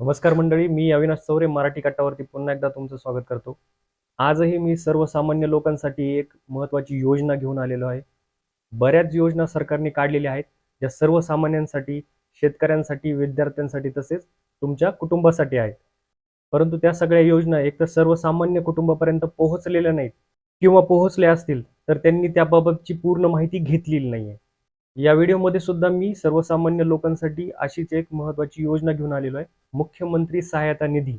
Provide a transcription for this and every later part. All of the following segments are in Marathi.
नमस्कार मंडळी मी अविनाश चौरे मराठी कट्टावरती पुन्हा एकदा तुमचं स्वागत करतो. आजही मी सर्वसामान्य लोकांसाठी एक महत्त्वाची योजना घेऊन आलेलो आहे. बऱ्याच योजना सरकारने काढलेल्या आहेत ज्या सर्वसामान्यांसाठी शेतकऱ्यांसाठी विद्यार्थ्यांसाठी तसेच तुमच्या कुटुंबासाठी आहेत. परंतु त्या सगळ्या योजना एकतर सर्वसामान्य कुटुंबापर्यंत पोहोचलेल्या नाहीत किंवा पोहोचल्या असतील तर त्यांनी त्याबाबतची पूर्ण माहिती घेतलेली नाही आहे या व्हिडिओमध्ये सुद्धा मी सर्वसामान्य लोकांसाठी अशीच एक महत्त्वाची योजना घेऊन आलेलो आहे. मुख्यमंत्री सहायता निधी.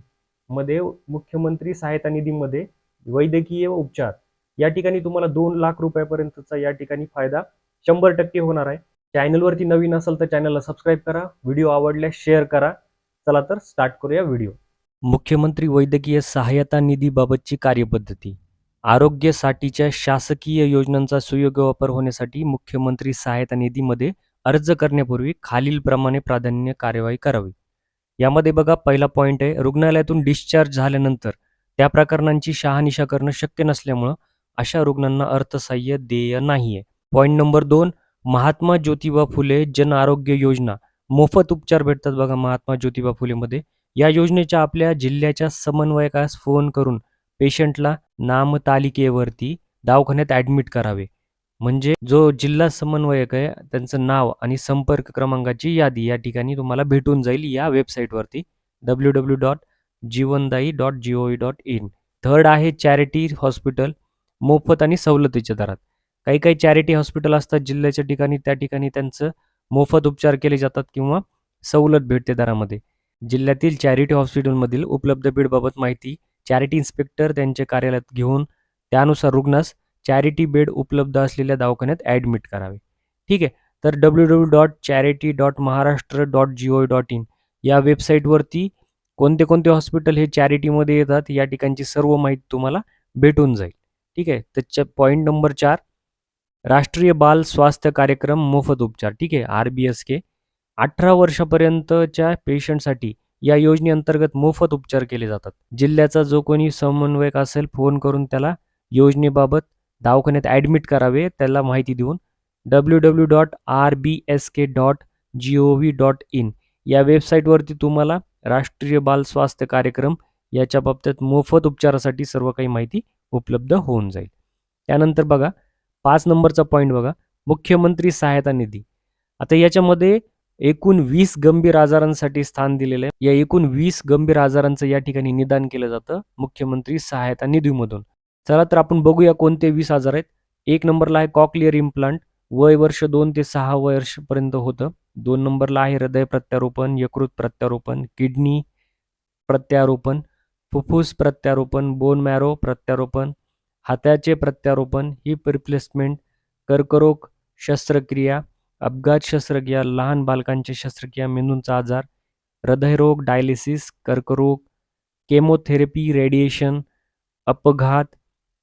मध्ये मुख्यमंत्री सहायता निधीमध्ये वैद्यकीय उपचार. या ठिकाणी तुम्हाला दोन लाख रुपयापर्यंतचा या ठिकाणी फायदा शंभर टक्के होणार आहे. चॅनलवरती नवीन असेल तर चॅनलला सबस्क्राईब करा व्हिडिओ आवडल्यास शेअर करा. चला तर स्टार्ट करूया व्हिडिओ. मुख्यमंत्री वैद्यकीय सहायता निधीबाबतची कार्यपद्धती. आरोग्यासाठीच्या शासकीय योजनांचा सुयोग्य वापर होण्यासाठी मुख्यमंत्री सहायता निधीमध्ये अर्ज करण्यापूर्वी खालीलप्रमाणे प्राधान्य कार्यवाही करावी. यामध्ये बघा पहिला पॉईंट आहे रुग्णालयातून डिस्चार्ज झाल्यानंतर त्या प्रकरणांची शहानिशा करणं शक्य नसल्यामुळं अशा रुग्णांना अर्थसहाय्य देय नाही आहे पॉईंट नंबर दोन महात्मा ज्योतिबा फुले जन आरोग्य योजना. मोफत उपचार भेटतात बघा महात्मा ज्योतिबा फुलेमध्ये. या योजनेच्या आपल्या जिल्ह्याच्या समन्वयकास फोन करून पेशंटला नामतालिकेवरती दवाखान्यात ॲडमिट करावे. म्हणजे जो जिल्हा समन्वयक आहे त्यांचं नाव आणि संपर्क क्रमांकाची यादी या ठिकाणी तुम्हाला भेटून जाईल या वेबसाईटवरती W W dot Jeevandayee dot G O E dot in third आहे चॅरिटी हॉस्पिटल मोफत आणि सवलतीच्या दरात. काही काही चॅरिटी हॉस्पिटल असतात जिल्ह्याच्या ठिकाणी त्या ठिकाणी त्यांचं मोफत उपचार केले जातात किंवा सवलत भेटते दरामध्ये. जिल्ह्यातील चॅरिटी हॉस्पिटलमधील उपलब्ध बेडबाबत माहिती चॅरिटी इन्स्पेक्टर त्यांच्या कार्यालयात घेऊन त्यानुसार रुग्णास चॅरिटी बेड उपलब्ध असलेल्या दवाखान्यात ॲडमिट करावे. ठीक आहे तर W W dot charity dot Maharashtra dot G O dot in या वेबसाईटवरती कोणते कोणते हॉस्पिटल हे चॅरिटीमध्ये येतात या ठिकाणची सर्व माहिती तुम्हाला भेटून जाईल. ठीक आहे त्याच्या पॉईंट नंबर चार राष्ट्रीय बाल स्वास्थ्य कार्यक्रम मोफत उपचार. ठीक आहे आर बी एस के. अठरा वर्षापर्यंतच्या पेशंटसाठी या योजनेअंतर्गत मोफत उपचार केले जातात. जिल्ह्याचा जो कोणी समन्वयक असेल फोन करून त्याला योजनेबाबत दवाखान्यात ॲडमिट करावे त्याला माहिती देऊन W W dot R B S K dot G O V dot in या वेबसाईटवरती तुम्हाला राष्ट्रीय बाल स्वास्थ्य कार्यक्रम याच्या बाबतीत मोफत उपचारासाठी सर्व काही माहिती उपलब्ध होऊन जाईल. त्यानंतर बघा पाच नंबरचा पॉईंट बघा. मुख्यमंत्री सहायता निधी. आता याच्यामध्ये एकूण वीस गंभीर आजारांसाठी स्थान दिलेलं आहे. या एकूण वीस गंभीर आजारांचं या ठिकाणी निदान केलं जातं मुख्यमंत्री सहायता निधीमधून. चला तर आपण बघूया कोणते वीस आजार आहेत. एक नंबरला आहे कॉक्लिअर इम्प्लांट. वय वर्ष दोन ते सहा वर्षपर्यंत होतं. दोन नंबरला आहे हृदय प्रत्यारोपण यकृत प्रत्यारोपण किडनी प्रत्यारोपण फुफ्फुस प्रत्यारोपण बोन मॅरो प्रत्यारोपण हाताचे प्रत्यारोपण हिप रिप्लेसमेंट कर्करोग शस्त्रक्रिया अपघात शस्त्रक्रिया लहान बालकांची शस्त्रक्रिया मेंदूंचा आजार हृदयरोग डायलिसिस कर्करोग केमोथेरपी रेडिएशन अपघात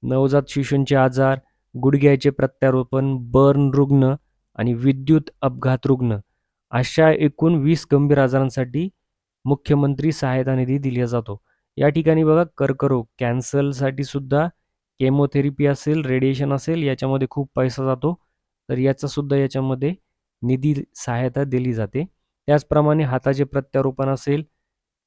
नवजात शिशूंचे आजार गुडघ्याचे प्रत्यारोपण बर्न रुग्ण आणि विद्युत अपघात रुग्ण. अशा एकूण वीस गंभीर आजारांसाठी मुख्यमंत्री सहायता निधी दिला जातो. या ठिकाणी बघा कर्करोग कॅन्सरसाठी सुद्धा केमोथेरपी असेल रेडिएशन असेल याच्यामध्ये खूप पैसा जातो. तर याचासुद्धा याच्यामध्ये निधी सहायता दिली जाते. त्याचप्रमाणे हाताचे प्रत्यारोपण असेल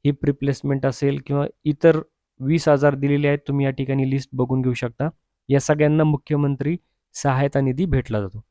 हिप रिप्लेसमेंट असेल किंवा इतर वीस हजार दिलेले आहेत तुम्ही या ठिकाणी लिस्ट बघून घेऊ शकता. या सगळ्यांना मुख्यमंत्री सहायता निधी भेटला जातो.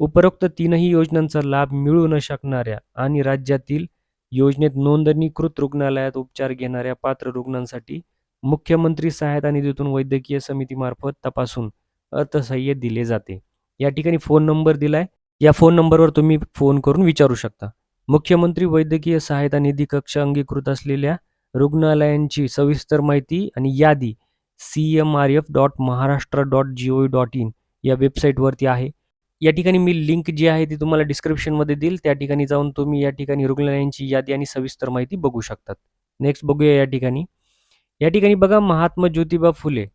उपरोक्त तीनही योजनांचा लाभ मिळू न शकणाऱ्या आणि राज्यातील योजनेत नोंदणीकृत रुग्णालयात उपचार घेणाऱ्या पात्र रुग्णांसाठी मुख्यमंत्री सहायता निधीतून वैद्यकीय समितीमार्फत तपासून अर्थसहाय्य दिले जाते. या ठिकाणी फोन नंबर दिलाय. या फोन नंबरवर तुम्ही फोन करून विचारू शकता. मुख्यमंत्री वैद्यकीय सहायता निधी कक्ष अंगीकृत असलेल्या रुग्णालयांची सविस्तर माहिती आणि यादी C M R F dot Maharashtra dot G O dot in या वेबसाईटवरती आहे. या ठिकाणी मी लिंक जी आहे ती तुम्हाला डिस्क्रिप्शनमध्ये देईल. त्या ठिकाणी जाऊन तुम्ही या ठिकाणी रुग्णालयांची यादी आणि सविस्तर माहिती बघू शकतात. नेक्स्ट बघूया या ठिकाणी. या ठिकाणी बघा महात्मा ज्योतिबा फुले.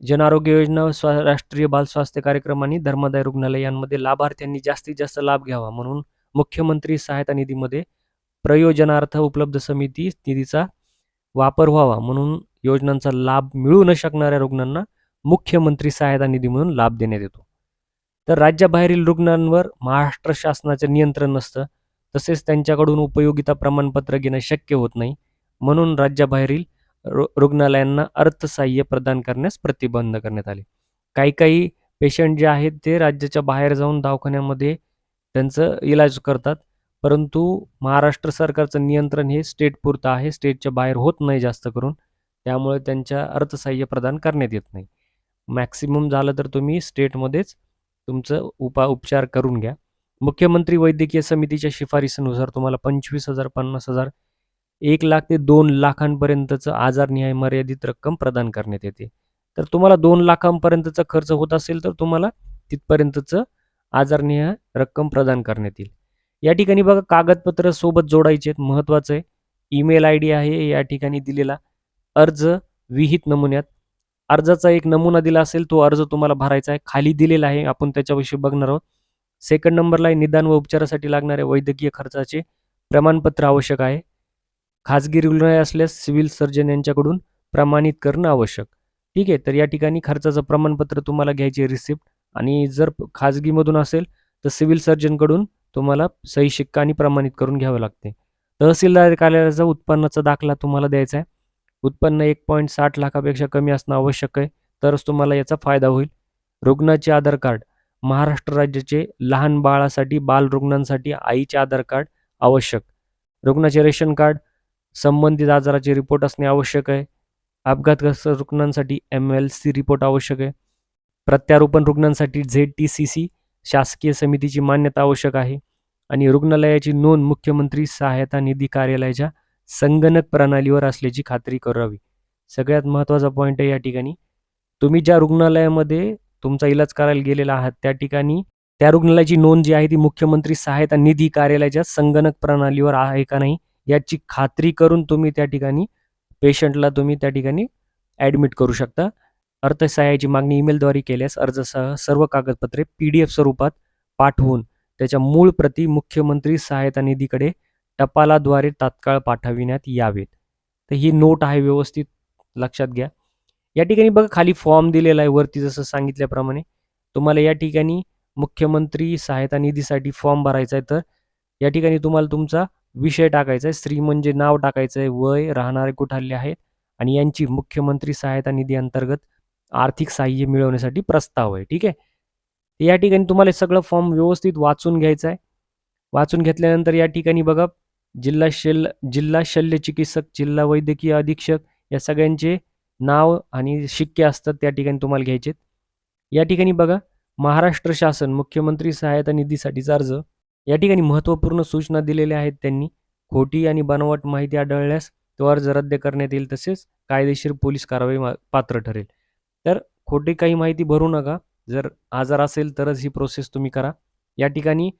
जन आरोग्य योजना स्वा राष्ट्रीय बाल स्वास्थ्य कार्यक्रम आणि धर्मादाय रुग्णालय यांमध्ये लाभार्थ्यांनी जास्तीत जास्त लाभ घ्यावा म्हणून मुख्यमंत्री सहायता निधीमध्ये प्रयोजनार्थ उपलब्ध समिती निधीचा वापर व्हावा म्हणून योजनांचा लाभ मिळू न शकणाऱ्या रुग्णांना मुख्यमंत्री सहायता निधी म्हणून लाभ देण्यात येतो. तर राज्याबाहेरील रुग्णांवर महाराष्ट्र शासनाचे नियंत्रण नसतं तसेच त्यांच्याकडून उपयोगिता प्रमाणपत्र घेणं शक्य होत नाही म्हणून राज्याबाहेरील रुग्णालयांना अर्थसहाय्य प्रदान करण्यास प्रतिबंध करण्यात आले. काही काही पेशंट जे आहेत ते राज्याच्या बाहेर जाऊन दवाखान्यामध्ये त्यांचं इलाज करतात. परंतु महाराष्ट्र सरकारचं नियंत्रण हे स्टेटपुरतं आहे. स्टेटच्या बाहेर होत नाही जास्त करून. त्यामुळे त्यांच्या अर्थसहाय्य प्रदान करण्यात येत नाही. मॅक्सिमम झालं तर तुम्ही स्टेटमध्येच तुमचं उपा उपचार करून घ्या. मुख्यमंत्री वैद्यकीय समितीच्या शिफारसीनुसार तुम्हाला पंचवीस हजार पन्नास हजार एक लाख ते दोन लाखांपर्यंतचं आजारनिहाय मर्यादित रक्कम प्रदान करण्यात येते. तर तुम्हाला दोन लाखांपर्यंतचा खर्च होत असेल तर तुम्हाला तिथपर्यंतचं आजारनिहाय रक्कम प्रदान करण्यात येईल. या ठिकाणी बघा कागदपत्र सोबत जोडायचे आहेत महत्त्वाचं आहे. ईमेल आय डी आहे या ठिकाणी दिलेला अर्ज विहित नमुन्यात. अर्जाचा एक नमुना दिला असेल तो अर्ज तुम्हाला भरायचा आहे. खाली दिलेला आहे आपण त्याच्याविषयी बघणार आहोत. सेकंड नंबरला आहे निदान व उपचारासाठी लागणाऱ्या वैद्यकीय खर्चाचे प्रमाणपत्र आवश्यक आहे. खाजगी रुग्णालय असल्यास सिव्हिल सर्जन यांच्याकडून प्रमाणित करणं आवश्यक. ठीक आहे तर या ठिकाणी खर्चाचं प्रमाणपत्र तुम्हाला घ्यायचे रिसिप्ट आणि जर खाजगीमधून असेल तर सिव्हिल सर्जनकडून तुम्हाला सही शिक्का आणि प्रमाणित करून घ्यावं लागते. तहसीलदार कार्यालयाचा उत्पन्नाचा दाखला तुम्हाला द्यायचा आहे. उत्पन्न एक पॉईंट साठ लाखापेक्षा कमी असणं आवश्यक आहे तरच तुम्हाला याचा फायदा होईल. रुग्णाचे आधार कार्ड. महाराष्ट्र राज्याचे लहान बाळासाठी बालरुग्णांसाठी आईचे आधार कार्ड आवश्यक. रुग्णाचे रेशन कार्ड. संबंधित आजाराचे रिपोर्ट असणे आवश्यक आहे. अपघातग्रस्त रुग्णांसाठी एम एल सी रिपोर्ट आवश्यक आहे. प्रत्यारोपण रुग्णांसाठी झेड टी सी सी शासकीय समितीची मान्यता आवश्यक आहे. आणि रुग्णालयाची नोंद मुख्यमंत्री सहायता निधी कार्यालयाच्या संगणक प्रणालीवर असल्याची खात्री करावी. सगळ्यात महत्त्वाचा पॉईंट आहे या ठिकाणी. तुम्ही ज्या रुग्णालयामध्ये तुमचा इलाज करायला गेलेला आहात त्या ठिकाणी त्या रुग्णालयाची नोंद जी आहे ती मुख्यमंत्री सहायता निधी कार्यालयाच्या संगणक प्रणालीवर आहे का नाही? याची खात्री करून तुम्ही त्या ठिकाणी पेशंटला तुम्ही त्या ठिकाणी ॲडमिट करू शकता. अर्थसहाय्याची मागणी ईमेलद्वारे केल्यास अर्जसह सर्व कागदपत्रे पी डी एफ स्वरूपात पाठवून त्याच्या मूळ प्रती मुख्यमंत्री सहायता निधीकडे टपालाद्वारे तात्काळ पाठविण्यात यावेत. तर ही नोट आहे व्यवस्थित लक्षात घ्या. या ठिकाणी बघा खाली फॉर्म दिलेला आहे वरती जसं सांगितल्याप्रमाणे. तुम्हाला या ठिकाणी मुख्यमंत्री सहायता निधीसाठी फॉर्म भरायचा आहे तर या ठिकाणी तुम्हाला तुमचा विषय टाकायचा आहे स्त्री म्हणजे नाव टाकायचं आहे वय राहणारे कुठारले आहेत आणि यांची मुख्यमंत्री सहायता निधी अंतर्गत आर्थिक सहाय्य मिळवण्यासाठी प्रस्ताव आहे ठीक आहे? या ठिकाणी तुम्हाला सगळं फॉर्म व्यवस्थित वाचून घ्यायचं आहे वाचून घेतल्यानंतर या ठिकाणी बघा जिल्हा शल्य जिल्हा शल्य चिकित्सक जिल्हा वैद्यकीय अधीक्षक या सगळ्यांचे नाव आणि शिक्के असतात त्या ठिकाणी तुम्हाला घ्यायचे या ठिकाणी बघा महाराष्ट्र शासन मुख्यमंत्री सहायता निधीसाठीचा अर्ज या ठिकाणी महत्त्वपूर्ण सूचना दिलेल्या आहेत त्यांनी. खोटी आणि बनावट माहिती आढळल्यास तो अर्ज रद्द करण्यात येईल तसेच कायदेशीर पोलीस कारवाई पात्र ठरेल. तर खोटी काही माहिती भरू नका. जर आजार असेल तरच ही प्रोसेस तुम्ही करा. या ठिकाणी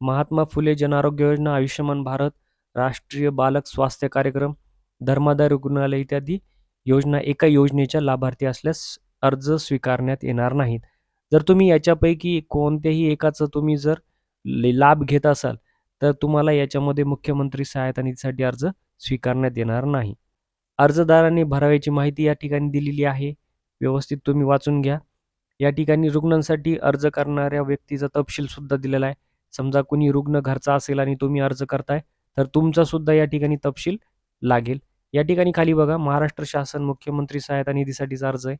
महात्मा फुले जन आरोग्य योजना आयुष्यमान भारत राष्ट्रीय बालक स्वास्थ्य कार्यक्रम धर्मादाय रुग्णालय इत्यादी योजना एका योजनेच्या लाभार्थी असल्यास अर्ज स्वीकारण्यात येणार नाहीत. जर तुम्ही याच्यापैकी कोणत्याही एकाचं तुम्ही जर लाभ घेत असाल तर तुम्हाला याच्यामध्ये मुख्यमंत्री सहायता निधीसाठी अर्ज स्वीकारण्यात येणार नाही. अर्जदारांनी भरावयाची माहिती या ठिकाणी दिलेली आहे. व्यवस्थित तुम्ही वाचून घ्या. या ठिकाणी रुग्णांसाठी अर्ज करणाऱ्या व्यक्तीचा तपशील सुद्धा दिलेला आहे. समजा कुणी रुग्ण घरचा असेल आणि तुम्ही अर्ज करताय तर तुमचा सुद्धा या ठिकाणी तपशील लागेल. या ठिकाणी खाली बघा महाराष्ट्र शासन मुख्यमंत्री सहायता निधीसाठीचा अर्ज आहे.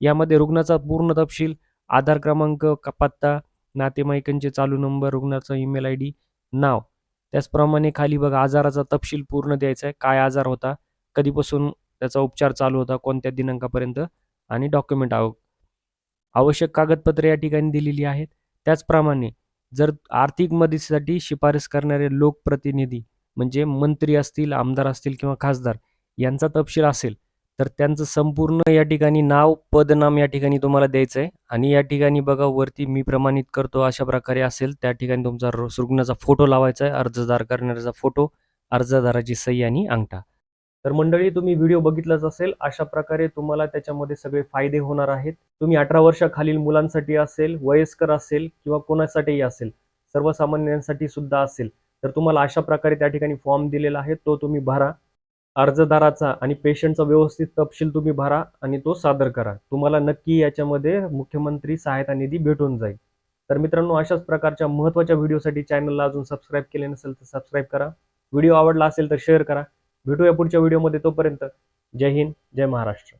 यामध्ये रुग्णाचा पूर्ण तपशील आधार क्रमांक पत्ता नातेवाईकांचे चालू नंबर रुग्णाचा ईमेल आय डी नाव. त्याचप्रमाणे खाली बघा आजाराचा तपशील पूर्ण द्यायचा आहे. काय आजार होता? कधीपासून त्याचा उपचार चालू होता? कोणत्या दिनांकापर्यंत? आणि डॉक्युमेंट आव आवश्यक कागदपत्रे या ठिकाणी दिलेली आहेत. त्याचप्रमाणे जर आर्थिक मदतीसाठी शिफारस करणारे लोकप्रतिनिधी म्हणजे मंत्री असतील आमदार असतील किंवा खासदार यांचा तपशील असेल तर त्यांचं संपूर्ण या ठिकाणी नाव पदनाम या ठिकाणी तुम्हाला द्यायचं आहे. आणि या ठिकाणी बघा वरती मी प्रमाणित करतो अशा प्रकारे असेल त्या ठिकाणी तुमचा रुग्णाचा फोटो लावायचा आहे अर्जदार करणाऱ्याचा फोटो अर्जदाराची सही आणि अंगठा. तर मंडळी तुम्ही व्हिडिओ बघितलाच असेल अशा प्रकारे तुम्हाला त्याच्यामध्ये सगळे फायदे होणार आहेत. तुम्ही अठरा वर्षाखालील मुलांसाठी असेल वयस्कर असेल किंवा कोणासाठीही असेल सर्वसामान्यांसाठी सुद्धा असेल तर तुम्हाला अशा प्रकारे त्या ठिकाणी फॉर्म दिलेला आहे तो तुम्ही भरा. अर्जदाराचा आणि पेशंटचा व्यवस्थित तपशील तुम्ही भरा आणि तो सादर करा. तुम्हाला नक्की याच्यामध्ये मुख्यमंत्री सहायता निधी भेटून जाईल. तर मित्रांनो अशाच प्रकारच्या महत्त्वाच्या व्हिडिओसाठी चॅनलला अजून सबस्क्राईब केले नसेल तर सबस्क्राईब करा. व्हिडिओ आवडला असेल तर शेअर करा. भेटूया पुढच्या व्हिडिओमध्ये तोपर्यंत. जय हिंद जय महाराष्ट्र.